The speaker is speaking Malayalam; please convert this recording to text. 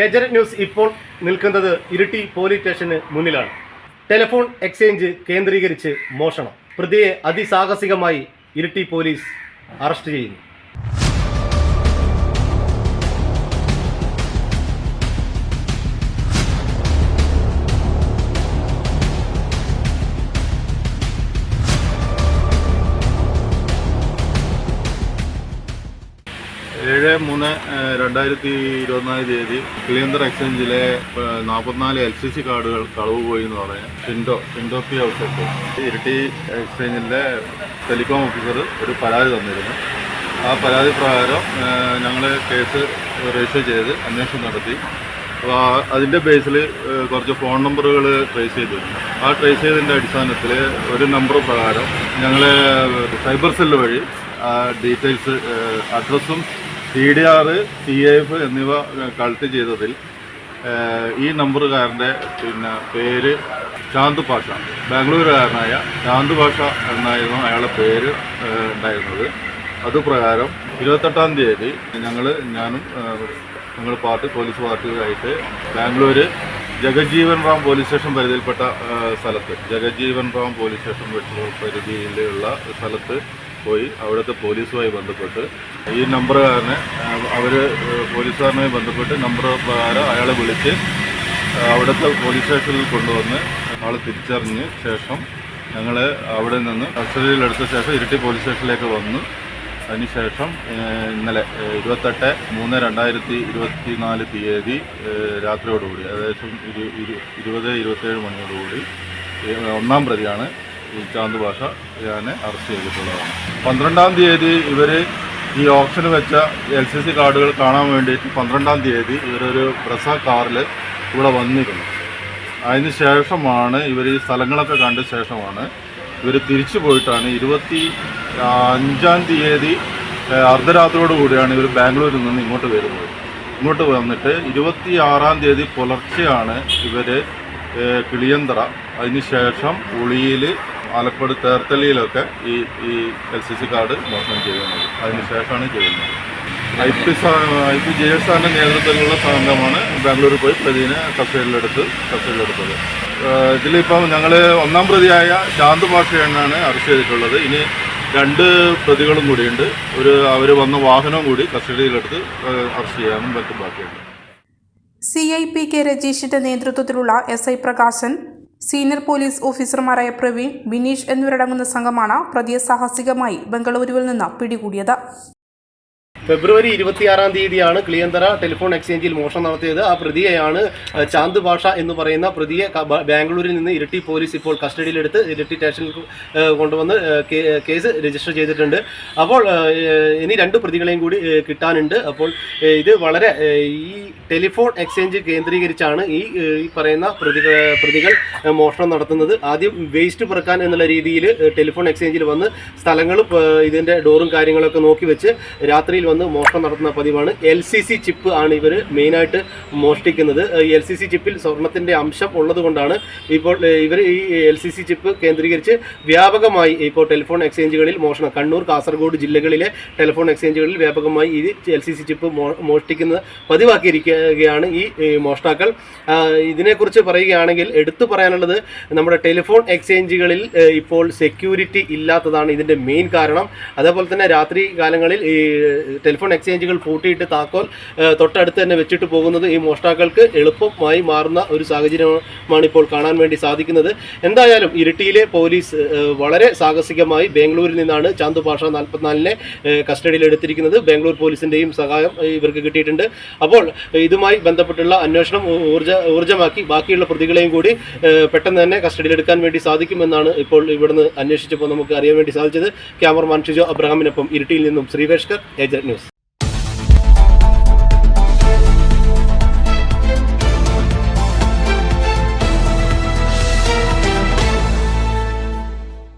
ഏജന്റ് ന്യൂസ് ഇപ്പോൾ നിൽക്കുന്നത് ഇരിട്ടി പോലീസ് സ്റ്റേഷന് മുന്നിലാണ്. ടെലിഫോൺ എക്സ്ചേഞ്ച് കേന്ദ്രീകരിച്ച് മോഷണം. പ്രതിയെ അതിസാഹസികമായി ഇരിട്ടി പോലീസ് അറസ്റ്റ് ചെയ്യുന്നു. ഏഴ് മൂന്ന് രണ്ടായിരത്തി ഇരുപത്തിനാല് തീയതി കിളിയന്തർ എക്സ്ചേഞ്ചിലെ നാൽപ്പത്തിനാല് എൽ സി സി കാർഡുകൾ കളവ് പോയി എന്ന് പറഞ്ഞ് ഷിൻഡോ ഷിൻഡോ പി ഔട്ട്ലെറ്റ് ഇരിട്ടി എക്സ്ചേഞ്ചിന്റെ ടെലികോം ഓഫീസർ ഒരു പരാതി തന്നിരുന്നു. ആ പരാതി പ്രകാരം ഞങ്ങൾ കേസ് രജിസ്റ്റർ ചെയ്ത് അന്വേഷണം നടത്തി. അപ്പോൾ അതിന്റെ ബേസിൽ കുറച്ച് ഫോൺ നമ്പറുകൾ ട്രേസ് ചെയ്തു. ആ ട്രേസ് ചെയ്തതിന്റെ അടിസ്ഥാനത്തിൽ ഒരു നമ്പർ പ്രകാരം ഞങ്ങൾ സൈബർ സെല്ല് വഴി ഡീറ്റെയിൽസ് അഡ്രസ്സും T D R C F എന്നിവ കളക്ട് ചെയ്തതിൽ ഈ നമ്പറുകാരന്റെ പിന്നെ പേര് ശാന്ത് പാഷ ബാംഗ്ലൂരുകാരനായ ശാന്ത് പാഷ എന്നായിരുന്നു അയാളുടെ പേര് ഉണ്ടായിരുന്നത്. അതുപ്രകാരം ഇരുപത്തെട്ടാം തീയതി ഞങ്ങൾ ഞാനും ഞങ്ങൾ പാർട്ടി പോലീസ് പാർട്ടിയുമായിട്ട് ബാംഗ്ലൂര് ജഗജീവൻ റാം പോലീസ് സ്റ്റേഷൻ പരിധിയിൽപ്പെട്ട സ്ഥലത്ത് ജഗജീവൻ റാം പോലീസ് സ്റ്റേഷൻ പരിധിയിലുള്ള സ്ഥലത്ത് പോയി. അവിടുത്തെ പോലീസുമായി ബന്ധപ്പെട്ട്. ഈ നമ്പറുകാരനെ അവർ പോലീസുകാരനുമായി ബന്ധപ്പെട്ട് നമ്പർ പ്രകാരം അയാളെ വിളിച്ച് അവിടുത്തെ പോലീസ് സ്റ്റേഷനിൽ കൊണ്ടുവന്ന് ആൾ തിരിച്ചറിഞ്ഞ് ശേഷം ഞങ്ങൾ അവിടെ നിന്ന് കസ്റ്റഡിയിലെടുത്ത ശേഷം ഇരട്ടി പോലീസ് സ്റ്റേഷനിലേക്ക് വന്നു അതിനുശേഷം ഇന്നലെ ഇരുപത്തെട്ട് മൂന്ന് രണ്ടായിരത്തി ഇരുപത്തി നാല് തീയതി രാത്രിയോടുകൂടി ഏകദേശം ഇരു ഇരു ഇരുപത് ഇരുപത്തേഴ് മണിയോടുകൂടി ഒന്നാം പ്രതിയാണ് ചാന്ത് ഭാഷ ഞാൻ അറസ്റ്റ് ചെയ്തിട്ടുള്ളതാണ്. പന്ത്രണ്ടാം തീയതി ഇവർ ഈ ഓപ്ഷന് വെച്ച എൽ സി സി കാർഡുകൾ കാണാൻ വേണ്ടിയിട്ട് പന്ത്രണ്ടാം തീയതി ഇവരൊരു ബ്രസ കാറിൽ ഇവിടെ വന്നിരുന്നു. അതിന് ശേഷമാണ് ഇവർ ഈ സ്ഥലങ്ങളൊക്കെ കണ്ട ശേഷമാണ് ഇവർ തിരിച്ചു പോയിട്ടാണ് ഇരുപത്തി അഞ്ചാം തീയതി അർദ്ധരാത്രിയോട് കൂടിയാണ് ഇവർ ബാംഗ്ലൂരിൽ നിന്ന് ഇങ്ങോട്ട് വരുന്നത്. ഇങ്ങോട്ട് വന്നിട്ട് ഇരുപത്തി ആറാം തീയതി പുലർച്ചെയാണ് ഇവർ കിളിയന്തറ. അതിനുശേഷം ഉളിയിൽ ആലപ്പാട് തേർത്തലിയിലൊക്കെ ഈ ഈ എൽ സി സി കാർഡ് മോഷണം ചെയ്യുന്നത് അതിനുശേഷമാണ് ചെയ്യുന്നത് I P I P J S സാറിന്റെ നേതൃത്വത്തിലുള്ള സംഘമാണ് ബാംഗ്ലൂരിൽ പോയി പ്രതിനെ കസ്റ്റഡിയിലെടുത്ത് കസ്റ്റഡിയിലെടുത്തത്. ഇതിലിപ്പം ഞങ്ങൾ ഒന്നാം പ്രതിയായ ശാന്ത് ഭാഷയാണ് അറസ്റ്റ് ചെയ്തിട്ടുള്ളത്. ഇനി രണ്ട് പ്രതികളും കൂടിയുണ്ട്. ഒരു അവർ വന്ന വാഹനവും കൂടി കസ്റ്റഡിയിലെടുത്ത് അറസ്റ്റ് ചെയ്യാനും മറ്റും ബാക്കിയുണ്ട്. സി ഐ പി കെ രജീഷിന്റെ നേതൃത്വത്തിലുള്ള S I Prakashan senior police ഓഫീസർമാരായ പ്രവീൺ ബിനീഷ് എന്നിവരടങ്ങുന്ന സംഘമാണ് പ്രതിയെ സാഹസികമായി ബംഗളൂരുവിൽ നിന്ന് പിടികൂടിയത്. ഫെബ്രുവരി ഇരുപത്തിയാറാം തീയതിയാണ് ക്ലിയന്തറ ടെലിഫോൺ എക്സ്ചേഞ്ചിൽ മോഷണം നടത്തിയത്. ആ പ്രതിയെയാണ് ചാന്ത് ഭാഷ എന്ന് പറയുന്ന പ്രതിയെ ബാംഗ്ലൂരിൽ നിന്ന് ഇരട്ടി പോലീസ് ഇപ്പോൾ കസ്റ്റഡിയിലെടുത്ത് ഇരിട്ടി സ്റ്റേഷനിൽ കൊണ്ടുവന്ന് കേസ് രജിസ്റ്റർ ചെയ്തിട്ടുണ്ട്. അപ്പോൾ ഇനി രണ്ട് പ്രതികളെയും കൂടി കിട്ടാനുണ്ട്. അപ്പോൾ ഇത് വളരെ ഈ ടെലിഫോൺ എക്സ്ചേഞ്ച് കേന്ദ്രീകരിച്ചാണ് ഈ പറയുന്ന പ്രതികൾ പ്രതികൾ മോഷണം നടത്തുന്നത്. ആദ്യം വേസ്റ്റ് പിറക്കാൻ എന്നുള്ള രീതിയിൽ ടെലിഫോൺ എക്സ്ചേഞ്ചിൽ വന്ന് സ്ഥലങ്ങളും ഇതിന്റെ ഡോറും കാര്യങ്ങളൊക്കെ നോക്കി വെച്ച് രാത്രിയിൽ വന്ന് മോഷണം നടത്തുന്ന പതിവാണ്. എൽ സി സി ചിപ്പ് ആണ് ഇവർ മെയിനായിട്ട് മോഷ്ടിക്കുന്നത്. എൽ സി സി ചിപ്പിൽ സ്വർണത്തിന്റെ അംശം ഉള്ളതുകൊണ്ടാണ് ഇപ്പോൾ ഇവർ ഈ എൽ സി സി ചിപ്പ് കേന്ദ്രീകരിച്ച് വ്യാപകമായി ഇപ്പോൾ ടെലിഫോൺ എക്സ്ചേഞ്ചുകളിൽ മോഷണം. കണ്ണൂർ കാസർഗോഡ് ജില്ലകളിലെ ടെലിഫോൺ എക്സ്ചേഞ്ചുകളിൽ വ്യാപകമായി ഈ എൽ സി സി ചിപ്പ് മോഷ്ടിക്കുന്നത് പതിവാക്കിയിരിക്കുകയാണ് ഈ മോഷ്ടാക്കൾ. ഇതിനെക്കുറിച്ച് പറയുകയാണെങ്കിൽ എടുത്തു പറയാനുള്ളത് നമ്മുടെ ടെലിഫോൺ എക്സ്ചേഞ്ചുകളിൽ ഇപ്പോൾ സെക്യൂരിറ്റി ഇല്ലാത്തതാണ് ഇതിന്റെ മെയിൻ കാരണം. അതേപോലെ തന്നെ രാത്രി കാലങ്ങളിൽ ഈ ടെലിഫോൺ എക്സ്ചേഞ്ചുകൾ പൂട്ടിയിട്ട് താക്കോൽ തൊട്ടടുത്ത് തന്നെ വെച്ചിട്ട് പോകുന്നത് ഈ മോഷ്ടാക്കൾക്ക് എളുപ്പമായി മാറുന്ന ഒരു സാഹചര്യമാണ് ഇപ്പോൾ കാണാൻ വേണ്ടി സാധിക്കുന്നത്. എന്തായാലും ഇരിട്ടിയിലെ പോലീസ് വളരെ സാഹസികമായി ബാംഗ്ലൂരിൽ നിന്നാണ് ചാന്തു പാഷ നാൽപ്പത്തിനാലിനെ കസ്റ്റഡിയിൽ എടുത്തിരിക്കുന്നത്. ബാംഗ്ലൂർ പോലീസിന്റെയും സഹായം ഇവർക്ക് കിട്ടിയിട്ടുണ്ട്. അപ്പോൾ ഇതുമായി ബന്ധപ്പെട്ടുള്ള അന്വേഷണം ഊർജ ഊർജ ഊർജമാക്കി ബാക്കിയുള്ള പ്രതികളെയും കൂടി പെട്ടെന്ന് തന്നെ കസ്റ്റഡിയിൽ എടുക്കാൻ വേണ്ടി സാധിക്കുമെന്നാണ് ഇപ്പോൾ ഇവിടുന്ന് അന്വേഷിച്ചപ്പോൾ നമുക്ക് അറിയാൻ വേണ്ടി സാധിച്ചത്. ക്യാമറമാൻ ഷിജോ അബ്രഹാമിനൊപ്പം ഇരിട്ടിയിൽ നിന്നും ശ്രീവേഷ്കർ ഏജന്റ്